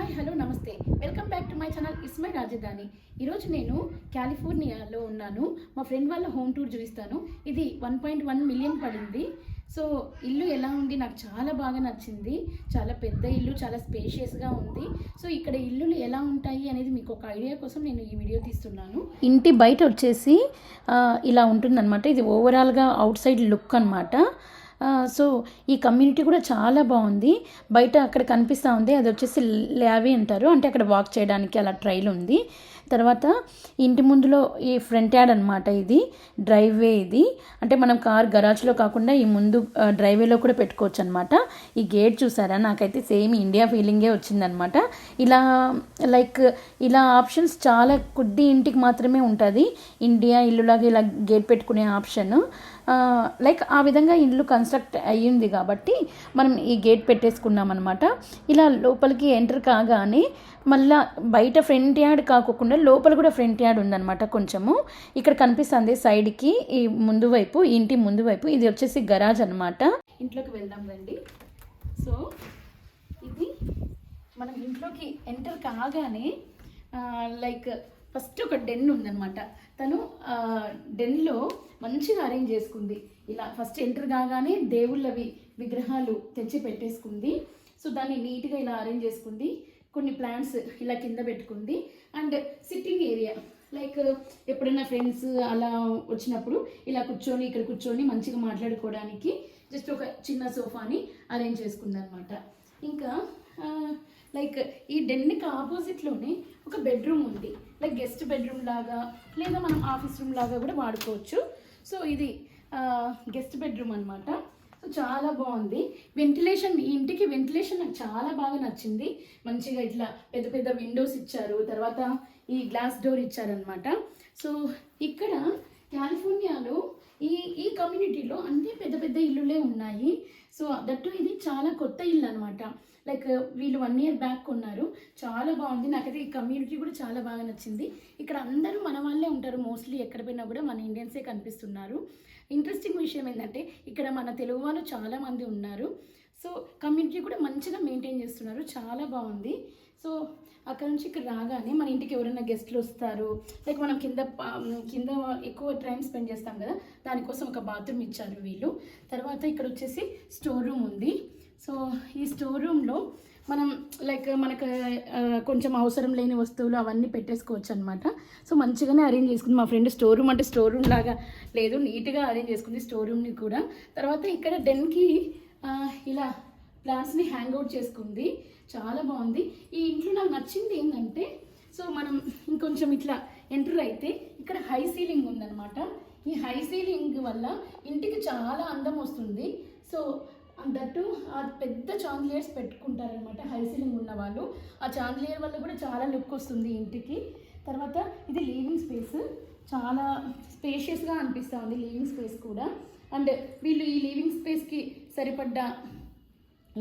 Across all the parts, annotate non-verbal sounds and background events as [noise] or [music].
Hi hello నమస్తే. Welcome back to my channel ఇస్మై రాజధాని. ఈరోజు నేను కాలిఫోర్నియాలో ఉన్నాను. మా ఫ్రెండ్ వాళ్ళ హోమ్ టూర్ చూపిస్తాను. ఇది వన్ పాయింట్ వన్ మిలియన్ పడింది. సో ఇల్లు ఎలా ఉంది? నాకు చాలా బాగా నచ్చింది. చాలా పెద్ద ఇల్లు చాలా స్పేషియస్గా ఉంది. సో ఇక్కడ ఇల్లులు ఎలా ఉంటాయి అనేది మీకు ఒక ఐడియా కోసం నేను ఈ వీడియో తీస్తున్నాను. ఇంటి బయట వచ్చేసి ఇలా ఉంటుందన్నమాట. ఇది ఓవరాల్గా అవుట్ సైడ్ లుక్ అనమాట సో ఈ కమ్యూనిటీ కూడా చాలా బాగుంది. బయట అక్కడ కనిపిస్తూ ఉంది. అది వచ్చేసి ల్యావీ అంటారు. అంటే అక్కడ వాక్ చేయడానికి అలా ట్రైల్ ఉంది. తర్వాత ఇంటి ముందులో ఈ ఫ్రంట్ యార్డ్ అనమాట ఇది. డ్రైవే ఇది. అంటే మనం కార్ గరాజ్లో కాకుండా ఈ ముందు డ్రైవేలో కూడా పెట్టుకోవచ్చు అనమాట ఈ గేట్ చూసారా? నాకైతే సేమ్ ఇండియా ఫీలింగే వచ్చిందనమాట ఇలా లైక్ ఇలా ఆప్షన్స్ చాలా కొద్ది ఇంటికి మాత్రమే ఉంటుంది. ఇండియా ఇల్లులాగా ఇలా గేట్ పెట్టుకునే ఆప్షన్ లైక్ ఆ విధంగా ఇల్లు కన్స్ట్రక్ట్ అయ్యింది కాబట్టి మనం ఈ గేట్ పెట్టేసుకున్నాం అనమాట ఇలా లోపలికి ఎంటర్ కాగానే మళ్ళా బయట ఫ్రంట్ యార్డ్ కాకుండా లోపల కూడా ఫ్రంట్ యార్డ్ ఉందన్నమాట కొంచెము. ఇక్కడ కనిపిస్తుంది సైడ్కి ఈ ముందు వైపు ఇంటి ముందు వైపు ఇది వచ్చేసి గరాజ్ అనమాట ఇంట్లోకి వెళ్దాం రండి. సో ఇది మనం ఇంట్లోకి ఎంటర్ కాగానే లైక్ ఫస్ట్ ఒక డెన్ ఉందన్నమాట. తను డెన్లో మంచిగా అరేంజ్ చేసుకుంది. ఇలా ఫస్ట్ ఎంటర్ కాగానే దేవుళ్ళవి విగ్రహాలు తెచ్చి పెట్టేసుకుంది. సో దాన్ని నీట్గా ఇలా అరేంజ్ చేసుకుంది. కొన్ని ప్లాంట్స్ ఇలా కింద పెట్టుకుంది. And sitting area. లైక్ ఎప్పుడైనా ఫ్రెండ్స్ అలా వచ్చినప్పుడు ఇలా కూర్చొని ఇక్కడ కూర్చొని మంచిగా మాట్లాడుకోవడానికి జస్ట్ ఒక చిన్న సోఫాని అరేంజ్ చేసుకుంది అనమాట ఇంకా లైక్ ఈ డెన్కి ఆపోజిట్లోనే ఒక బెడ్రూమ్ ఉంది. లైక్ గెస్ట్ బెడ్రూమ్ లాగా లేదా మనం ఆఫీస్ రూమ్ లాగా కూడా వాడుకోవచ్చు. సో ఇది గెస్ట్ బెడ్రూమ్ అనమాట సో చాలా బాగుంది. వెంటిలేషన్ ఈ ఇంటికి వెంటిలేషన్ నాకు చాలా బాగా నచ్చింది. మంచిగా ఇట్లా పెద్ద పెద్ద విండోస్ ఇచ్చారు. తర్వాత ఈ గ్లాస్ డోర్ ఇచ్చారనమాట సో ఇక్కడ కాలిఫోర్నియాలో ఈ ఈ కమ్యూనిటీలో అన్ని పెద్ద పెద్ద ఇల్లులే ఉన్నాయి. సో దట్టు ఇది చాలా కొత్త ఇల్లు అనమాట లైక్ వీళ్ళు వన్ ఇయర్ బ్యాక్ ఉన్నారు. చాలా బాగుంది. నాకైతే ఈ కమ్యూనిటీ కూడా చాలా బాగా నచ్చింది. ఇక్కడ అందరూ మన వాళ్ళే ఉంటారు. మోస్ట్లీ ఎక్కడ పోయినా కూడా మన ఇండియన్సే కనిపిస్తున్నారు. ఇంట్రెస్టింగ్ విషయం ఏంటంటే ఇక్కడ మన తెలుగు వాళ్ళు చాలామంది ఉన్నారు. సో కమ్యూనిటీ కూడా మంచిగా మెయింటైన్ చేస్తున్నారు. చాలా బాగుంది. సో అక్కడ నుంచి ఇక్కడ రాగానే మన ఇంటికి ఎవరైనా గెస్ట్లు వస్తారు. లైక్ మనం కింద కింద ఎక్కువ టైం స్పెండ్ చేస్తాం కదా దానికోసం ఒక బాత్రూమ్ ఇచ్చారు వీళ్ళు. తర్వాత ఇక్కడ వచ్చేసి స్టోర్ రూమ్ ఉంది. సో ఈ స్టోర్ రూమ్లో మనం లైక్ మనకు కొంచెం అవసరం లేని వస్తువులు అవన్నీ పెట్టేసుకోవచ్చు అనమాట సో మంచిగానే అరేంజ్ చేసుకుంది. మా ఫ్రెండ్ స్టోర్ రూమ్ అంటే స్టోర్ రూమ్ లాగా లేదు. నీట్గా అరేంజ్ చేసుకుంది స్టోర్ రూమ్ని కూడా. తర్వాత ఇక్కడ డెన్కి ఇలా ప్లాంట్స్ని హ్యాంగ్ అవుట్ చేసుకుంది. చాలా బాగుంది. ఈ ఇంట్లో నాకు నచ్చింది ఏంటంటే సో మనం ఇంకొంచెం ఇట్లా ఎంటర్ అయితే ఇక్కడ హై సీలింగ్ ఉందన్నమాట. ఈ హై సీలింగ్ వల్ల ఇంటికి చాలా అందం వస్తుంది. సో దట్టు ఆ పెద్ద చాందిలియర్స్ పెట్టుకుంటారనమాట హై సీలింగ్ ఉన్న వాళ్ళు. ఆ చాందిలియర్ వల్ల కూడా చాలా లుక్ వస్తుంది ఇంటికి. తర్వాత ఇది లీవింగ్ స్పేస్ చాలా స్పేషియస్గా అనిపిస్తూ ఉంది లీవింగ్ స్పేస్ కూడా. అండ్ వీళ్ళు ఈ లీవింగ్ స్పేస్కి సరిపడ్డ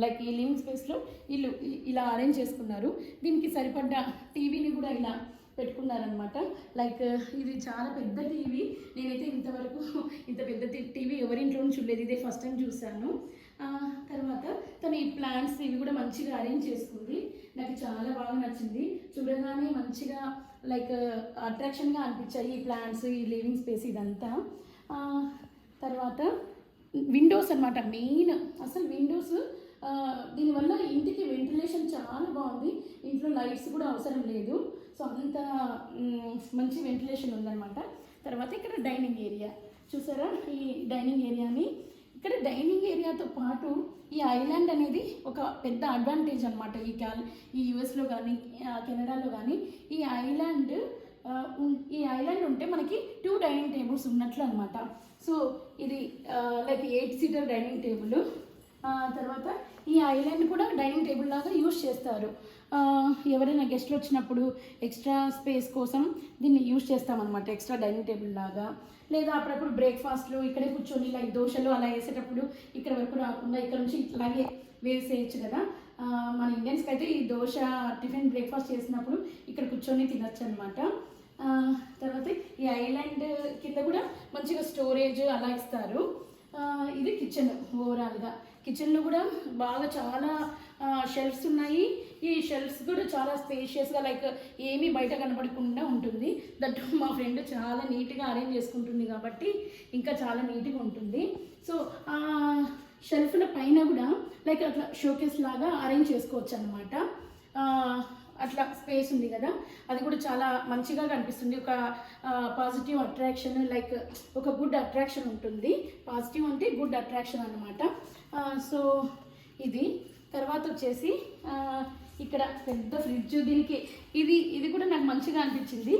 లైక్ ఈ లివింగ్ స్పేస్లో వీళ్ళు ఇలా అరేంజ్ చేసుకున్నారు. దీనికి సరిపడ్డ టీవీని కూడా ఇలా పెట్టుకున్నారనమాట లైక్ ఇది చాలా పెద్ద టీవీ నేనైతే ఇంతవరకు ఇంత పెద్ద టీవీ ఎవరింట్లోనూ చూడలేదు. ఇదే ఫస్ట్ టైం చూశాను. తర్వాత తను ఈ ప్లాంట్స్ ఇవి కూడా మంచిగా అరేంజ్ చేసుకుంది. నాకు చాలా బాగా నచ్చింది. చూడగానే మంచిగా లైక్ అట్రాక్షన్గా అనిపించాయి ఈ ప్లాంట్స్ ఈ లివింగ్ స్పేస్ ఇదంతా. తర్వాత విండోస్ అన్నమాట మెయిన్ అసలు విండోస్ దీనివల్ల ఇంటికి వెంటిలేషన్ చాలా బాగుంది. ఇంట్లో లైట్స్ కూడా అవసరం లేదు. సో అంత మంచి వెంటిలేషన్ ఉందన్నమాట. తర్వాత ఇక్కడ డైనింగ్ ఏరియా చూసారా? ఈ డైనింగ్ ఏరియాని ఇక్కడ డైనింగ్ ఏరియాతో పాటు ఈ ఐలాండ్ అనేది ఒక పెద్ద అడ్వాంటేజ్ అనమాట ఈ క్యాల్ ఈ యుఎస్లో కానీ కెనడాలో కానీ ఈ ఐలాండ్ ఈ ఐలాండ్ ఉంటే మనకి టూ డైనింగ్ టేబుల్స్ ఉన్నట్లు అనమాట సో ఇది like eight seater dining table. తర్వాత ఈ ఐలాండ్ కూడా డైనింగ్ టేబుల్ లాగా యూజ్ చేస్తారు. ఎవరైనా గెస్ట్లు వచ్చినప్పుడు ఎక్స్ట్రా స్పేస్ కోసం దీన్ని యూజ్ చేస్తామన్నమాట. ఎక్స్ట్రా డైనింగ్ టేబుల్ లాగా. లేదా అప్పుడప్పుడు బ్రేక్ఫాస్ట్లు ఇక్కడే కూర్చొని లైక్ దోశలు అలా వేసేటప్పుడు ఇక్కడ వరకు రాకుండా ఇక్కడ నుంచి ఇట్లాగే వేసేయచ్చు కదా. మన ఇండియన్స్కి అయితే ఈ దోశ టిఫిన్ బ్రేక్ఫాస్ట్ చేసినప్పుడు ఇక్కడ కూర్చొని తినచ్చు అనమాట తర్వాత ఈ ఐలాండ్ కింద కూడా మంచిగా స్టోరేజ్ అలా ఇస్తారు. ఇది కిచెన్ ఓవరాల్గా కిచెన్లో కూడా బాగా చాలా షెల్ఫ్స్ ఉన్నాయి. ఈ షెల్ఫ్స్ కూడా చాలా స్పేషియస్గా లైక్ ఏమీ బయట కనపడకుండా ఉంటుంది. దట్ మా ఫ్రెండ్ చాలా నీట్గా అరేంజ్ చేసుకుంటుంది కాబట్టి ఇంకా చాలా నీట్గా ఉంటుంది. సో షెల్ఫ్ల పైన కూడా లైక్ అట్లా షోకేస్ లాగా అరేంజ్ చేసుకోవచ్చు అనమాట అట్లా స్పేస్ ఉంది కదా. అది కూడా చాలా మంచిగా కనిపిస్తుంది. ఒక పాజిటివ్ అట్రాక్షన్ లైక్ ఒక గుడ్ అట్రాక్షన్ ఉంటుంది. పాజిటివ్ అంటే గుడ్ అట్రాక్షన్ అనమాట సో ఇది తర్వాత వచ్చేసి ఇక్కడ పెద్ద ఫ్రిడ్జ్ దీనికి ఇది ఇది కూడా నాకు మంచిగా అనిపించింది.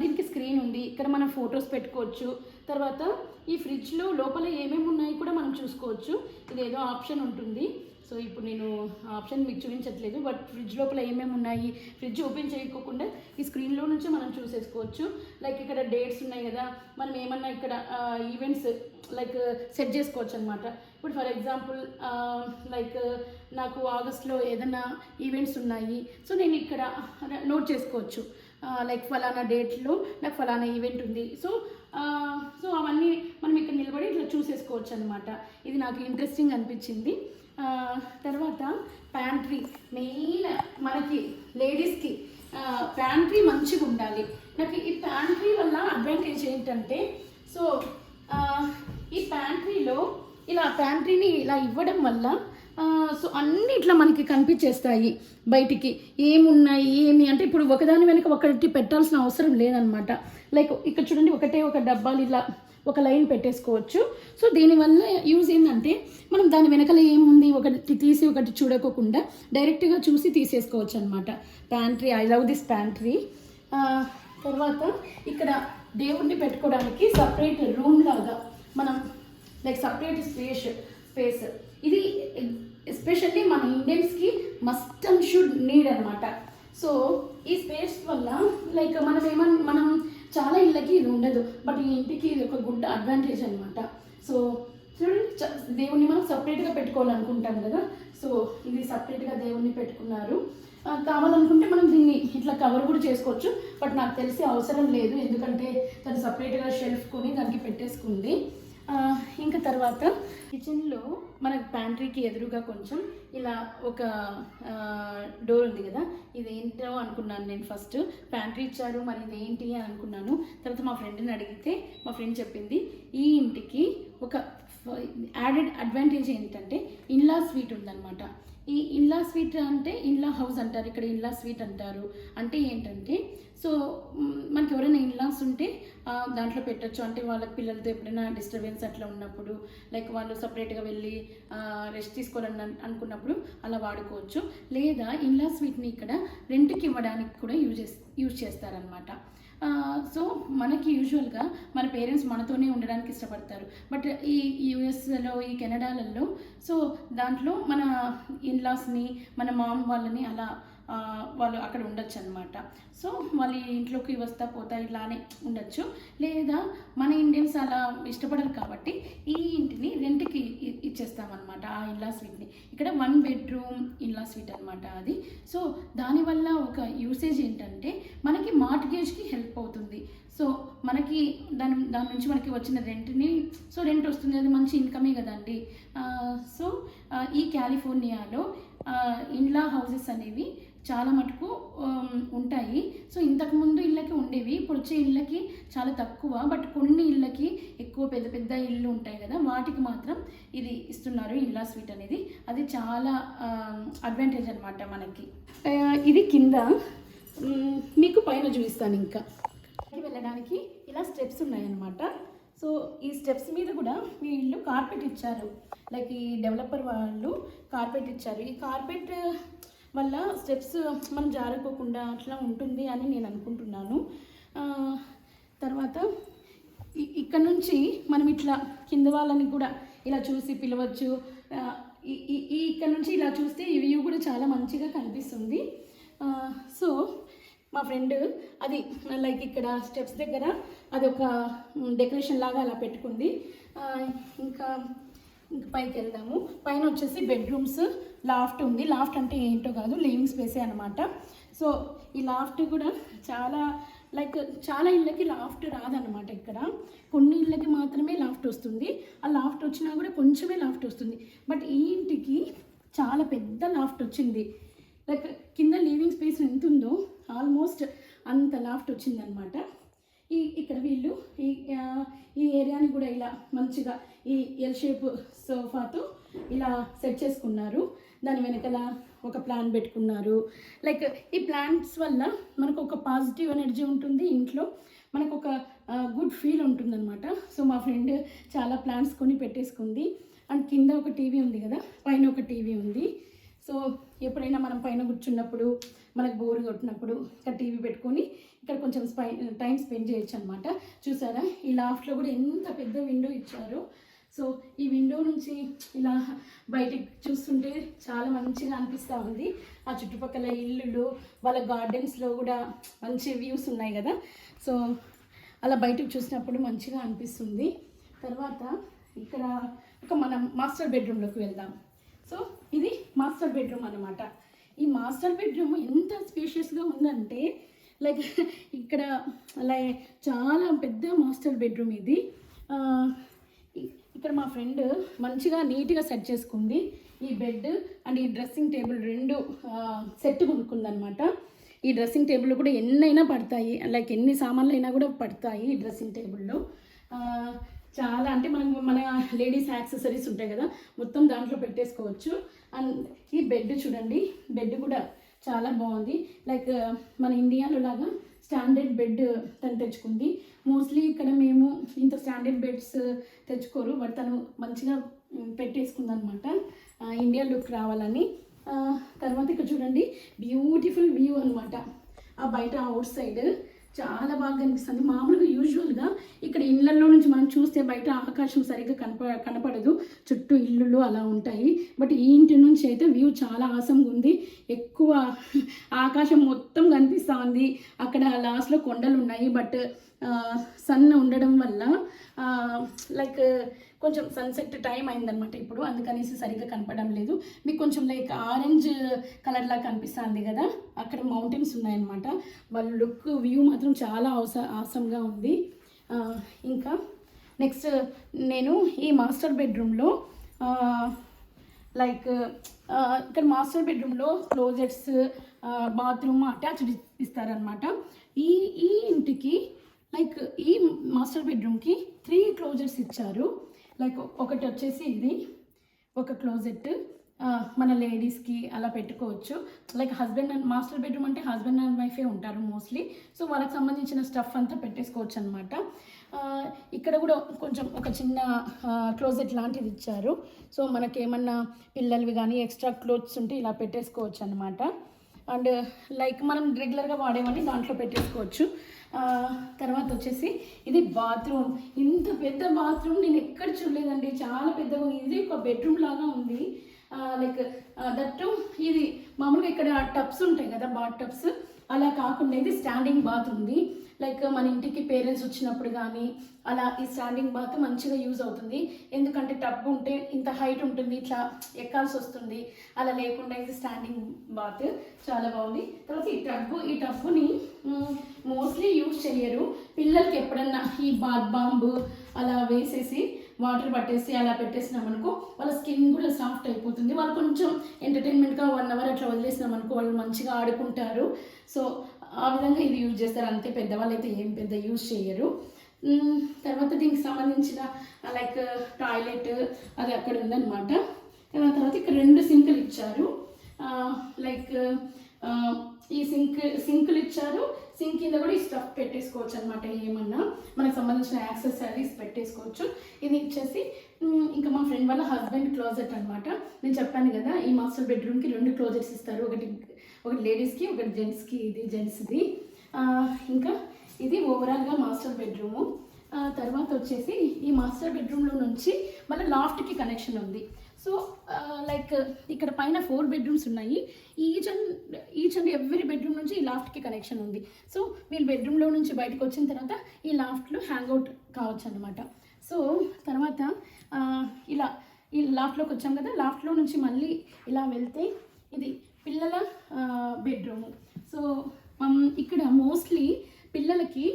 దీనికి స్క్రీన్ ఉంది. ఇక్కడ మనం ఫొటోస్ పెట్టుకోవచ్చు. తర్వాత ఈ ఫ్రిడ్జ్లో లోపల ఏమేమి ఉన్నాయి కూడా మనం చూసుకోవచ్చు. ఇది ఏదో ఆప్షన్ ఉంటుంది. సో ఇప్పుడు నేను ఆప్షన్ మీకు చూపించట్లేదు బట్ ఫ్రిడ్జ్ లోపల ఏమేమి ఉన్నాయి ఫ్రిడ్జ్ ఓపెన్ చేయకోకుండా ఈ స్క్రీన్లో నుంచి మనం చూసేసుకోవచ్చు. లైక్ ఇక్కడ డేట్స్ ఉన్నాయి కదా మనం ఏమన్నా ఇక్కడ ఈవెంట్స్ లైక్ సెట్ చేసుకోవచ్చు అనమాట ఇప్పుడు ఫర్ ఎగ్జాంపుల్ లైక్ నాకు ఆగస్ట్లో ఏదైనా ఈవెంట్స్ ఉన్నాయి సో నేను ఇక్కడ నోట్ చేసుకోవచ్చు. లైక్ ఫలానా డేట్లో నాకు ఫలానా ఈవెంట్ ఉంది. సో సో అవన్నీ మనం ఇక్కడ నిలబడి ఇట్లా చూసేసుకోవచ్చు అనమాట ఇది నాకు ఇంట్రెస్టింగ్ అనిపించింది. తర్వాత ప్యాంట్రీ మెయిన్ మనకి లేడీస్కి ప్యాంట్రీ మంచిగా ఉండాలి. నాకు ఈ ప్యాంట్రీ వల్ల అడ్వాంటేజ్ ఏంటంటే సో ఈ ప్యాంట్రీలో ఇలా ప్యాంట్రీని ఇలా ఇవ్వడం వల్ల సో అన్ని ఇట్లా మనకి కనిపించేస్తాయి బయటికి. ఏమున్నాయి ఏమి? అంటే ఇప్పుడు ఒకదాని వెనుక ఒకటి పెట్టాల్సిన అవసరం లేదనమాట. లైక్ ఇక్కడ చూడండి ఒకటే ఒక డబ్బాలు ఇలా ఒక లైన్ పెట్టేసుకోవచ్చు. సో దీనివల్ల యూజ్ ఏంటంటే మనం దాని వెనకాల ఏముంది ఒకటి తీసి ఒకటి చూడకోకుండా డైరెక్ట్గా చూసి తీసేసుకోవచ్చు అనమాట pantry I love this pantry తర్వాత ఇక్కడ దేవుణ్ణి పెట్టుకోవడానికి సపరేట్ రూమ్ లాగా మనం లైక్ సపరేట్ స్పేస్ స్పేస్ ఇది ఎస్పెషల్లీ మన ఇండియన్స్కి మస్ట్ అండ్ షుడ్ నీడ్ అనమాట సో ఈ స్పేస్ వల్ల లైక్ మనం ఏమన్ మనం చాలా ఇళ్ళకి ఇది ఉండదు. బట్ ఈ ఇంటికి ఇది ఒక గుడ్ అడ్వాంటేజ్ అనమాట సో చూడండి దేవుణ్ణి మనం సపరేట్గా పెట్టుకోవాలనుకుంటాం కదా. సో ఇది సపరేట్గా దేవుణ్ణి పెట్టుకున్నారు. కావాలనుకుంటే మనం దీన్ని ఇట్లా కవర్ కూడా చేసుకోవచ్చు. బట్ నాకు తెలిసి అవసరం లేదు. ఎందుకంటే తను సపరేట్గా షెల్ఫ్ కొని దానికి పెట్టేసుకుంది. ఇంకా తర్వాత కిచెన్లో మన ప్యాంట్రీకి ఎదురుగా కొంచెం ఇలా ఒక డోర్ ఉంది కదా? ఇది ఏంటో అనుకున్నాను నేను ఫస్ట్ ప్యాంట్రీ ఇచ్చారు మరి ఇది ఏంటి అని అనుకున్నాను. తర్వాత మా ఫ్రెండ్ని అడిగితే మా ఫ్రెండ్ చెప్పింది ఈ ఇంటికి ఒక యాడెడ్ అడ్వాంటేజ్ ఏంటంటే ఇన్లా స్వీట్ ఉందన్నమాట. ఈ ఇన్లా స్వీట్ అంటే ఇన్లా హౌస్ అంటారు ఇక్కడ ఇన్లా స్వీట్ అంటారు. అంటే ఏంటంటే సో మనకి ఎవరైనా ఇన్లాస్ ఉంటే దాంట్లో పెట్టొచ్చు. అంటే వాళ్ళ పిల్లలతో ఎప్పుడైనా డిస్టర్బెన్స్ అట్లా ఉన్నప్పుడు లైక్ వాళ్ళు సపరేట్గా వెళ్ళి రెస్ట్ తీసుకోవాలని అనుకున్నప్పుడు అలా వాడుకోవచ్చు. లేదా ఇన్లా స్వీట్ని ఇక్కడ రెంట్కి ఇవ్వడానికి కూడా యూజ్ చేస్ యూజ్ చేస్తారనమాట సో మనకి యూజువల్గా మన పేరెంట్స్ మనతోనే ఉండడానికి ఇష్టపడతారు. బట్ ఈ యూఎస్లో ఈ కెనడాలలో సో దాంట్లో మన ఇన్లాస్ని మన మామ్ వాళ్ళని అలా వాళ్ళు అక్కడ ఉండొచ్చు అనమాట సో వాళ్ళ ఇంట్లోకి వస్తా పోతా ఇలానే ఉండొచ్చు. లేదా మన ఇండియన్స్ అలా ఇష్టపడరు కాబట్టి ఈ ఇంటిని రెంట్కి ఇచ్చేస్తామన్నమాట ఆ ఇల్లా స్వీట్ని. ఇక్కడ వన్ బెడ్రూమ్ ఇల్లా స్వీట్ అనమాట అది. సో దానివల్ల ఒక యూసేజ్ ఏంటంటే మనకి మార్ట్గేజ్కి హెల్ప్ అవుతుంది. సో మనకి దాని దాని నుంచి మనకి వచ్చిన రెంట్ని సో రెంట్ వస్తుంది అది మంచి ఇన్కమే కదండి. సో ఈ కాలిఫోర్నియాలో ఇండ్లా హౌసెస్ అనేవి చాలా మటుకు ఉంటాయి. సో ఇంతకుముందు ఇళ్ళకి ఉండేవి ఇప్పుడు వచ్చే ఇళ్ళకి చాలా తక్కువ బట్ కొన్ని ఇళ్ళకి ఎక్కువ పెద్ద పెద్ద ఇళ్ళు ఉంటాయి కదా వాటికి మాత్రం ఇది ఇస్తున్నారు ఇల్లా స్వీట్ అనేది. అది చాలా అడ్వాంటేజ్ అనమాట మనకి. ఇది కింద మీకు పైన చూపిస్తాను ఇంకా. వెళ్ళడానికి ఇలా స్టెప్స్ ఉన్నాయన్నమాట. సో ఈ స్టెప్స్ మీద కూడా వీళ్ళు కార్పెట్ ఇచ్చారు. లైక్ ఈ డెవలపర్ వాళ్ళు కార్పెట్ ఇచ్చారు. ఈ కార్పెట్ వల్ల స్టెప్స్ మనం జారుకోకుండా అట్లా ఉంటుంది అని నేను అనుకుంటున్నాను. తర్వాత ఇక్కడ నుంచి మనం ఇట్లా కింద వాళ్ళని కూడా ఇలా చూసి పిలవచ్చు. ఈ ఇక్కడ నుంచి ఇలా చూస్తే ఈ వ్యూ కూడా చాలా మంచిగా కనిపిస్తుంది. సో మా ఫ్రెండ్ అది లైక్ ఇక్కడ స్టెప్స్ దగ్గర అది ఒక డెకరేషన్ లాగా అలా పెట్టుకుంది. ఇంకా ఇంకా పైకి వెళ్దాము పైన వచ్చేసి బెడ్రూమ్స్ లాఫ్ట్ ఉంది. లాఫ్ట్ అంటే ఏంటో కాదు లివింగ్ స్పేసే అనమాట సో ఈ లాఫ్ట్ కూడా చాలా లైక్ చాలా ఇళ్ళకి లాఫ్ట్ రాదనమాట ఇక్కడ. కొన్ని ఇళ్ళకి మాత్రమే లాఫ్ట్ వస్తుంది. ఆ లాఫ్ట్ వచ్చినా కూడా కొంచెమే లాఫ్ట్ వస్తుంది. బట్ ఈ ఇంటికి చాలా పెద్ద లాఫ్ట్ వచ్చింది. లైక్ కింద లివింగ్ స్పేస్ ఎంత ఉందో ఆల్మోస్ట్ అంత లాఫ్ట్ వచ్చిందనమాట. ఈ ఇక్కడ వీళ్ళు ఈ ఈ ఏరియాని కూడా ఇలా మంచిగా ఈ ఎల్ షేప్ సోఫాతో ఇలా సెట్ చేసుకున్నారు. దాని వెనకాల ఒక ప్లాన్ పెట్టుకున్నారు. లైక్ ఈ ప్లాంట్స్ వల్ల మనకు ఒక పాజిటివ్ ఎనర్జీ ఉంటుంది. ఇంట్లో మనకు ఒక గుడ్ ఫీల్ ఉంటుందన్నమాట సో మా ఫ్రెండ్ చాలా ప్లాంట్స్ కొని పెట్టేసుకుంది. అండ్ కింద ఒక టీవీ ఉంది కదా పైన ఒక టీవీ ఉంది. సో ఎప్పుడైనా మనం పైన కూర్చున్నప్పుడు మనకు బోర్ కొట్టినప్పుడు ఇక్కడ టీవీ పెట్టుకొని ఇక్కడ కొంచెం స్పై టైం స్పెండ్ చేయొచ్చు అనమాట చూసారా? ఈ లాఫ్ట్లో కూడా ఎంత పెద్ద విండో ఇచ్చారు. సో ఈ విండో నుంచి ఇలా బయటికి చూస్తుంటే చాలా మంచిగా అనిపిస్తూ ఉంది. ఆ చుట్టుపక్కల ఇల్లులు వాళ్ళ గార్డెన్స్లో కూడా మంచి వ్యూస్ ఉన్నాయి కదా. సో అలా బయటకు చూసినప్పుడు మంచిగా అనిపిస్తుంది. తర్వాత ఇక్కడ ఒక మనం మాస్టర్ బెడ్రూమ్లోకి వెళ్దాం. సో ఇది మాస్టర్ బెడ్రూమ్ అనమాట ఈ మాస్టర్ బెడ్రూమ్ ఎంత స్పేషియస్గా ఉందంటే లైక్ ఇక్కడ లైక్ చాలా పెద్ద మాస్టర్ బెడ్రూమ్ ఇది. ఇక్కడ మా ఫ్రెండ్ మంచిగా నీట్గా సెట్ చేసుకుంది. ఈ బెడ్ అండ్ ఈ డ్రెస్సింగ్ టేబుల్ రెండు సెట్ కొనుక్కుందనమాట ఈ డ్రెస్సింగ్ టేబుల్ కూడా ఎన్నైనా పడతాయి. లైక్ ఎన్ని సామాన్లు అయినా కూడా పడతాయి ఈ డ్రెస్సింగ్ టేబుల్లో. చాలా అంటే మనం మన లేడీస్ యాక్సెసరీస్ ఉంటాయి కదా మొత్తం దాంట్లో పెట్టేసుకోవచ్చు. అండ్ ఈ బెడ్ చూడండి బెడ్ కూడా చాలా బాగుంది. లైక్ మన ఇండియాలో లాగా స్టాండర్డ్ బెడ్ తను తెచ్చుకుంది. మోస్ట్లీ ఇక్కడ మేము ఇంత స్టాండర్డ్ బెడ్స్ తెచ్చుకోరు బట్ తను మంచిగా పెట్టేసుకుంది అనమాట ఇండియా లుక్ రావాలని. తర్వాత ఇక్కడ చూడండి బ్యూటిఫుల్ వ్యూ అనమాట. ఆ బయట అవుట్ సైడ్ చాలా బాగా కనిపిస్తుంది. మామూలుగా యూజువల్గా ఇక్కడ ఇళ్ళల్లో నుంచి మనం చూస్తే బయట ఆకాశం సరిగ్గా కనప కనపడదు. చుట్టూ ఇల్లులు అలా ఉంటాయి. బట్ ఈ ఇంటి నుంచి అయితే వ్యూ చాలా ఆసంగా ఉంది. ఎక్కువ [laughs] ఆకాశం మొత్తం కనిపిస్తూ ఉంది. అక్కడ లాస్ట్లో కొండలు ఉన్నాయి. బట్ సన్ ఉండడం వల్ల లైక్ కొంచెం సన్సెట్ టైం అయిందనమాట ఇప్పుడు. అందుకనేసి సరిగ్గా కనపడడం లేదు. మీకు కొంచెం లైక్ ఆరెంజ్ కలర్లా కనిపిస్తుంది కదా? అక్కడ మౌంటైన్స్ ఉన్నాయన్నమాట. వాళ్ళ లుక్ వ్యూ మాత్రం చాలా అవస ఆసంగా ఉంది. ఇంకా నెక్స్ట్ నేను ఈ మాస్టర్ బెడ్రూమ్లో లైక్ ఇక్కడ మాస్టర్ బెడ్రూమ్లో క్లోజెట్స్ బాత్రూమ్ అటాచ్డ్ ఇస్తారనమాట ఈ ఈ ఇంటికి లైక్ ఈ మాస్టర్ బెడ్రూమ్కి త్రీ క్లోజర్స్ ఇచ్చారు. లైక్ ఒకటి వచ్చేసి ఇది ఒక క్లోజెట్ మన లేడీస్కి అలా పెట్టుకోవచ్చు. Like husband and master bedroom అంటే హస్బెండ్ అండ్ వైఫే ఉంటారు మోస్ట్లీ. సో వాళ్ళకి సంబంధించిన స్టఫ్ అంతా పెట్టేసుకోవచ్చు అనమాట ఇక్కడ కూడా కొంచెం ఒక చిన్న క్లోజెట్ లాంటిది ఇచ్చారు. సో మనకి ఏమన్నా పిల్లలవి కానీ ఎక్స్ట్రా క్లోత్స్ ఉంటే ఇలా పెట్టేసుకోవచ్చు అనమాట అండ్ లైక్ మనం రెగ్యులర్గా వాడేవన్నీ దాంట్లో పెట్టేసుకోవచ్చు. తర్వాత వచ్చేసి ఇది బాత్రూమ్. ఇంత పెద్ద బాత్రూమ్ నేను ఎక్కడ చూడలేదండి. చాలా పెద్దగా ఇది ఒక బెడ్రూమ్ లాగా ఉంది. లైక్ దట్టు ఇది మామూలుగా ఇక్కడ టబ్స్ ఉంటాయి కదా బాత్ టబ్స్. అలా కాకుండా ఇది స్టాండింగ్ బాత్ ఉంది. లైక్ మన ఇంటికి పేరెంట్స్ వచ్చినప్పుడు కానీ అలా ఈ స్టాండింగ్ బాత్ మంచిగా యూజ్ అవుతుంది. ఎందుకంటే టబ్ ఉంటే ఇంత హైట్ ఉంటుంది ఇట్లా ఎక్కాల్సి వస్తుంది. అలా లేకుండా ఇది స్టాండింగ్ బాత్ చాలా బాగుంది. తర్వాత ఈ టబ్ ఈ టబ్ని మోస్ట్లీ యూజ్ చేయరు పిల్లలకి ఎప్పుడన్నా ఈ బాత్ బాంబు అలా వేసేసి వాటర్ పట్టేసి అలా పెట్టేసినాం అనుకో వాళ్ళ స్కిన్ కూడా సాఫ్ట్ అయిపోతుంది. వాళ్ళు కొంచెం ఎంటర్టైన్మెంట్గా వన్ అవర్ అట్లా వదిలేసినాం అనుకో వాళ్ళు మంచిగా ఆడుకుంటారు. సో ఆ విధంగా ఇది యూజ్ చేస్తారు. అంతే పెద్దవాళ్ళు అయితే ఏం పెద్ద యూజ్ చేయరు. తర్వాత దీనికి సంబంధించిన లైక్ టాయిలెట్ అది అక్కడ ఉందన్నమాట. తర్వాత ఇక్కడ రెండు సింకులు ఇచ్చారు. లైక్ ఈ సింక్ సింకులు ఇచ్చారు. సింక్ కింద కూడా ఈ స్టఫ్ పెట్టేసుకోవచ్చు అనమాట ఏమన్నా. మనకు సంబంధించిన యాక్సెసరీస్ పెట్టేసుకోవచ్చు. ఇది ఇచ్చేసి ఇంకా మా ఫ్రెండ్ వాళ్ళ హస్బెండ్ క్లోజెట్ అనమాట నేను చెప్పాను కదా ఈ మాస్టర్ బెడ్రూమ్కి రెండు క్లోజెట్స్ ఇస్తారు. ఒకటి ఒకటి లేడీస్కి ఒకటి జెంట్స్కి ఇది జెంట్స్ది. ఇంకా ఇది ఓవరాల్గా మాస్టర్ బెడ్రూము. తర్వాత వచ్చేసి ఈ మాస్టర్ బెడ్రూమ్లో నుంచి మళ్ళీ లాఫ్ట్కి కనెక్షన్ ఉంది. సో లైక్ ఇక్కడ పైన ఫోర్ బెడ్రూమ్స్ ఉన్నాయి. Each and each and every bedroom నుంచి ఈ లాఫ్ట్కి కనెక్షన్ ఉంది. సో వీళ్ళు బెడ్రూమ్లో నుంచి బయటకు వచ్చిన తర్వాత ఈ లాఫ్ట్లో హ్యాంగ్ అవుట్ కావచ్చు అనమాట సో తర్వాత ఇలా ఈ లాఫ్ట్లోకి వచ్చాం కదా లాఫ్ట్లో నుంచి మళ్ళీ ఇలా వెళ్తే ఇది పిల్లల బెడ్రూమ్ సో ఇక్కడ మోస్ట్లీ పిల్లలకి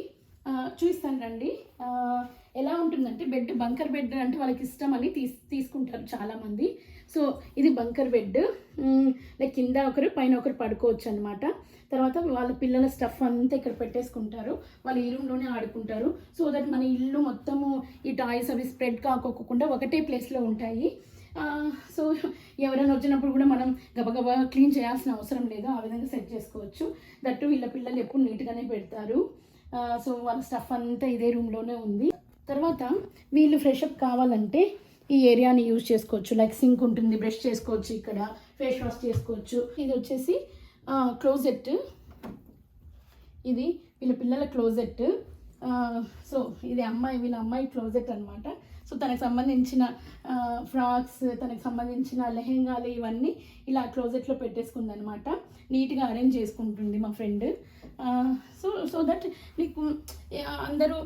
చూస్తాను రండి. ఎలా ఉంటుందంటే బెడ్ బంకర్ బెడ్ అంటే వాళ్ళకి ఇష్టం అని తీస్ తీసుకుంటారు చాలామంది. సో ఇది బంకర్ బెడ్ లైక్ కింద ఒకరు పైన ఒకరు పడుకోవచ్చు అనమాట తర్వాత వాళ్ళ పిల్లల స్టఫ్ అంతా ఇక్కడ పెట్టేసుకుంటారు. వాళ్ళు ఈ రూమ్లోనే ఆడుకుంటారు. సో దట్ మన ఇల్లు మొత్తము ఈ టాయ్స్ అవి స్ప్రెడ్ కాకోకుండా ఒకటే ప్లేస్లో ఉంటాయి. సో ఎవరైనా వచ్చినప్పుడు కూడా మనం గబగబా క్లీన్ చేయాల్సిన అవసరం లేదు. ఆ విధంగా సెట్ చేసుకోవచ్చు. దట్టు వీళ్ళ పిల్లలు ఎప్పుడు నీట్గానే పెడతారు. సో వాళ్ళ స్టఫ్ అంతా ఇదే రూమ్లోనే ఉంది. తర్వాత వీళ్ళు ఫ్రెష్ అప్ కావాలంటే ఈ ఏరియాని యూజ్ చేసుకోవచ్చు. లైక్ సింక్ ఉంటుంది బ్రష్ చేసుకోవచ్చు ఇక్కడ ఫేస్ వాష్ చేసుకోవచ్చు. ఇది వచ్చేసి క్లోజెట్. ఇది వీళ్ళ పిల్లల క్లోజెట్. సో ఇది అమ్మాయి వీళ్ళ అమ్మాయి క్లోజెట్ అనమాట సో తనకు సంబంధించిన ఫ్రాక్స్ తనకు సంబంధించిన లెహెంగాలు ఇవన్నీ ఇలా క్లోజెట్లో పెట్టేసుకుందనమాట. నీట్గా అరేంజ్ చేసుకుంటుంది మా ఫ్రెండ్. సో సో దట్ నీకు అందరూ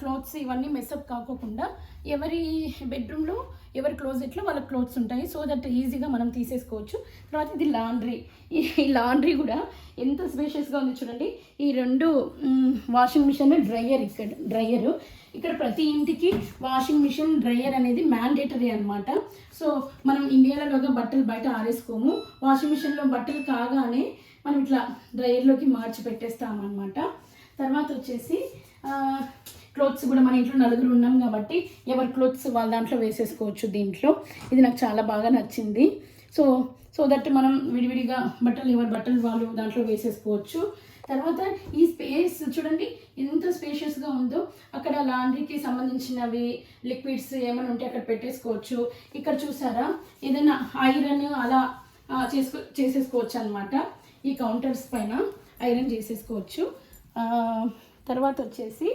క్లోత్స్ ఇవన్నీ మెస్అప్ కాకోకుండా ఎవరి బెడ్రూమ్లో ఎవరి క్లోజెట్లో వాళ్ళ క్లోత్స్ ఉంటాయి. సో దట్ ఈజీగా మనం తీసేసుకోవచ్చు. తర్వాత ఇది లాండ్రీ. ఈ లాండ్రీ కూడా ఎంత స్పేషియస్గా ఉంది చూడండి. ఈ రెండు వాషింగ్ మిషన్ డ్రయర్ ఇక్కడ డ్రయరు. ఇక్కడ ప్రతి ఇంటికి వాషింగ్ మిషన్ డ్రయర్ అనేది మ్యాండేటరీ అనమాట సో మనం ఇండియాలోగా బట్టలు బయట ఆరేసుకోము. వాషింగ్ మిషన్లో బట్టలు కాగానే మనం ఇట్లా డ్రయర్లోకి మార్చి పెట్టేస్తామన్నమాట. తర్వాత వచ్చేసి క్లోత్స్ కూడా మన ఇంట్లో నలుగురు ఉన్నాం కాబట్టి ఎవరి క్లోత్స్ వాళ్ళ దాంట్లో వేసేసుకోవచ్చు దీంట్లో. ఇది నాకు చాలా బాగా నచ్చింది. సో సో దట్ మనం విడివిడిగా బట్టలు ఎవరి బట్టలు వాళ్ళు దాంట్లో వేసేసుకోవచ్చు. తర్వాత ఈ స్పేస్ చూడండి ఎంత స్పేషియస్గా ఉందో. అక్కడ లాండ్రీకి సంబంధించినవి లిక్విడ్స్ ఏమైనా ఉంటే అక్కడ పెట్టేసుకోవచ్చు. ఇక్కడ చూసారా? ఏదైనా ఐరన్ అలా చేసుకో చేసేసుకోవచ్చు అనమాట ఈ కౌంటర్స్ పైన ఐరన్ చేసేసుకోవచ్చు. తర్వాత వచ్చేసి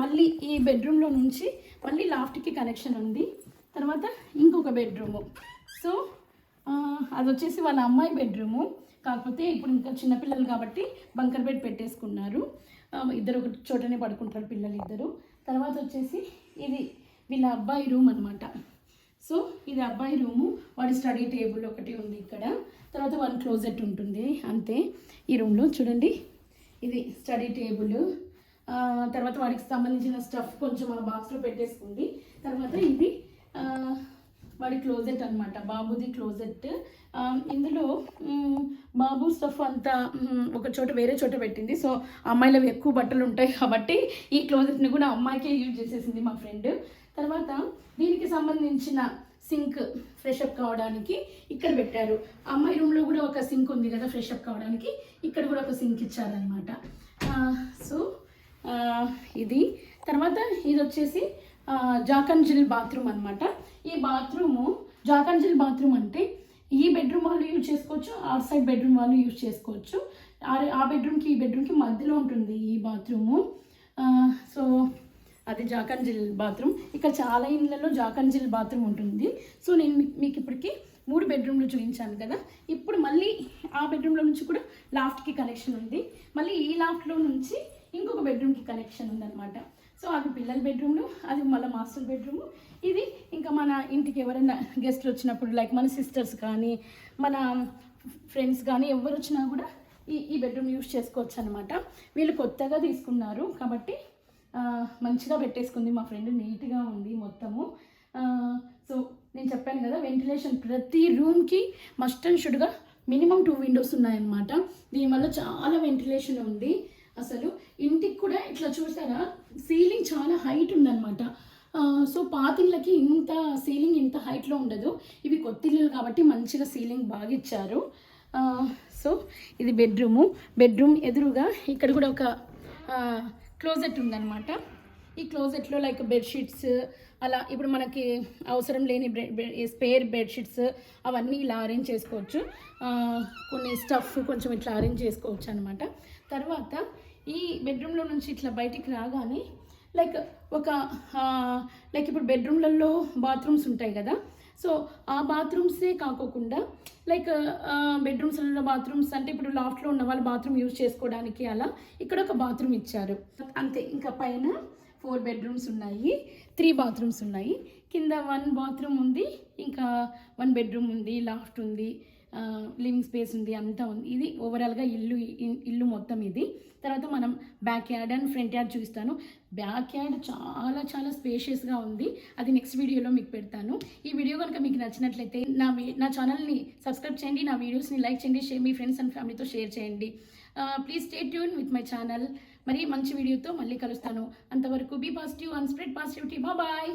మళ్ళీ ఈ బెడ్రూమ్లో నుంచి మళ్ళీ లాఫ్ట్కి కనెక్షన్ ఉంది. తర్వాత ఇంకొక బెడ్రూము సో అది వచ్చేసి వాళ్ళ అమ్మాయి బెడ్రూము కాకపోతే ఇప్పుడు ఇంకా చిన్నపిల్లలు కాబట్టి బంకర్ బెడ్ పెట్టేసుకున్నారు. ఇద్దరు ఒక చోటనే పడుకుంటారు పిల్లలు ఇద్దరు. తర్వాత వచ్చేసి ఇది వీళ్ళ అబ్బాయి రూమ్ అనమాట సో ఇది అబ్బాయి రూము వాడి స్టడీ టేబుల్ ఒకటి ఉంది ఇక్కడ. తర్వాత వన్ క్లోజెట్ ఉంటుంది. అంతే. ఈ రూమ్లో చూడండి. ఇది స్టడీ టేబుల్ తర్వాత వాడికి సంబంధించిన స్టఫ్ కొంచెం ఆ బాక్స్లో పెట్టేసుకుంది. తర్వాత ఇది వాడి క్లోజెట్ అనమాట బాబుది క్లోజెట్ ఇందులో బాబు స్టఫ్ అంతా ఒక చోట వేరే చోట పెట్టింది. సో అమ్మాయిలవి ఎక్కువ బట్టలు ఉంటాయి కాబట్టి ఈ క్లోజెట్ని కూడా అమ్మాయికే యూజ్ చేసేసింది మా ఫ్రెండ్ తర్వాత దీనికి సంబంధించిన సింక్ ఫ్రెష్ అప్ కావడానికి ఇక్కడ పెట్టారు. అమ్మాయి రూమ్లో కూడా ఒక సింక్ ఉంది కదా ఫ్రెష్ అప్ కావడానికి. ఇక్కడ కూడా ఒక సింక్ ఇచ్చారనమాట సో ఇది. తర్వాత ఇది వచ్చేసి జాకంజిల్ బాత్రూమ్ అనమాట ఈ బాత్రూము జాకంజిల్ బాత్రూమ్ అంటే ఈ బెడ్రూమ్ వాళ్ళు యూజ్ చేసుకోవచ్చు అవుట్ సైడ్ బెడ్రూమ్ వాళ్ళు యూజ్ చేసుకోవచ్చు. ఆ- బెడ్రూమ్కి ఈ బెడ్రూమ్కి మధ్యలో ఉంటుంది ఈ బాత్రూము. సో అది జాకంజిల్ బాత్రూమ్. ఇక్కడ చాలా ఇళ్ళలో జాకంజిల్ బాత్రూమ్ ఉంటుంది. సో నేను మీకు- మీకు ఇప్పటికి మూడు బెడ్రూమ్లు చూపించాను కదా. ఇప్పుడు మళ్ళీ ఆ బెడ్రూమ్లో నుంచి కూడా లాఫ్ట్కి కనెక్షన్ ఉంది. మళ్ళీ ఈ లాఫ్ట్లో నుంచి ఇంకొక బెడ్రూమ్కి కనెక్షన్ ఉందన్నమాట. సో అది పిల్లల బెడ్రూమ్లు అది మళ్ళీ మాస్టర్ బెడ్రూమ్ ఇది ఇంకా మన ఇంటికి ఎవరైనా గెస్ట్లు వచ్చినప్పుడు లైక్ మన సిస్టర్స్ కానీ మన ఫ్రెండ్స్ కానీ ఎవరు వచ్చినా కూడా ఈ ఈ బెడ్రూమ్ యూస్ చేసుకోవచ్చు అనమాట వీళ్ళు కొత్తగా తీసుకున్నారు కాబట్టి మంచిగా పెట్టేసుకుంది. మా ఫ్రెండ్ నీట్గా ఉంది మొత్తము. సో నేను చెప్పాను కదా వెంటిలేషన్ ప్రతి రూమ్కి మస్ట్ అండ్ షుడ్గా మినిమం టూ విండోస్ ఉన్నాయన్నమాట. దీనివల్ల చాలా వెంటిలేషన్ ఉంది. అసలు ఇంటికి కూడా ఇట్లా చూసారా? సీలింగ్ చాలా హైట్ ఉందన్నమాట. సో పాతిళ్ళకి ఇంత సీలింగ్ ఇంత హైట్లో ఉండదు. ఇవి కొత్తిళ్ళు కాబట్టి మంచిగా సీలింగ్ బాగా ఇచ్చారు. సో ఇది బెడ్రూము. బెడ్రూమ్ ఎదురుగా ఇక్కడ కూడా ఒక క్లోజెట్ ఉందన్నమాట. ఈ క్లోజెట్లో లైక్ బెడ్షీట్స్ అలా ఇప్పుడు మనకి అవసరం లేని స్పేర్ బెడ్షీట్స్ అవన్నీ ఇలా అరేంజ్ చేసుకోవచ్చు. కొన్ని స్టఫ్ కొంచెం ఇట్లా అరేంజ్ చేసుకోవచ్చు అనమాట తర్వాత ఈ బెడ్రూమ్లో నుంచి ఇట్లా బయటికి రాగానే లైక్ ఒక లైక్ ఇప్పుడు బెడ్రూమ్లలో బాత్రూమ్స్ ఉంటాయి కదా. సో ఆ బాత్రూమ్సే కాకోకుండా లైక్ బెడ్రూమ్స్లలో బాత్రూమ్స్ అంటే ఇప్పుడు లాఫ్ట్లో ఉన్న వాళ్ళు బాత్రూమ్ యూజ్ చేసుకోవడానికి అలా ఇక్కడ ఒక బాత్రూమ్ ఇచ్చారు. అంతే ఇంకా పైన ఫోర్ బెడ్రూమ్స్ ఉన్నాయి త్రీ బాత్రూమ్స్ ఉన్నాయి. కింద వన్ బాత్రూమ్ ఉంది ఇంకా వన్ బెడ్రూమ్ ఉంది లాఫ్ట్ ఉంది. లివింగ్ స్పేస్ ఉంది అంతా ఉంది. ఇది ఓవరాల్గా ఇల్లు ఇల్లు మొత్తం ఇది. తర్వాత మనం back yard and front yard చూపిస్తాను బ్యాక్ యార్డ్ చాలా చాలా స్పేషియస్గా ఉంది. అది నెక్స్ట్ వీడియోలో మీకు పెడతాను. ఈ వీడియో కనుక మీకు నచ్చినట్లయితే నా నా ఛానల్ని సబ్స్క్రైబ్ చేయండి నా వీడియోస్ని లైక్ చేయండి షేర్ మీ ఫ్రెండ్స్ అండ్ ఫ్యామిలీతో షేర్ చేయండి. Please stay tune with my channel. మరి మంచి వీడియోతో మళ్ళీ కలుస్తాను. అంతవరకు be positive and spread positivity bye.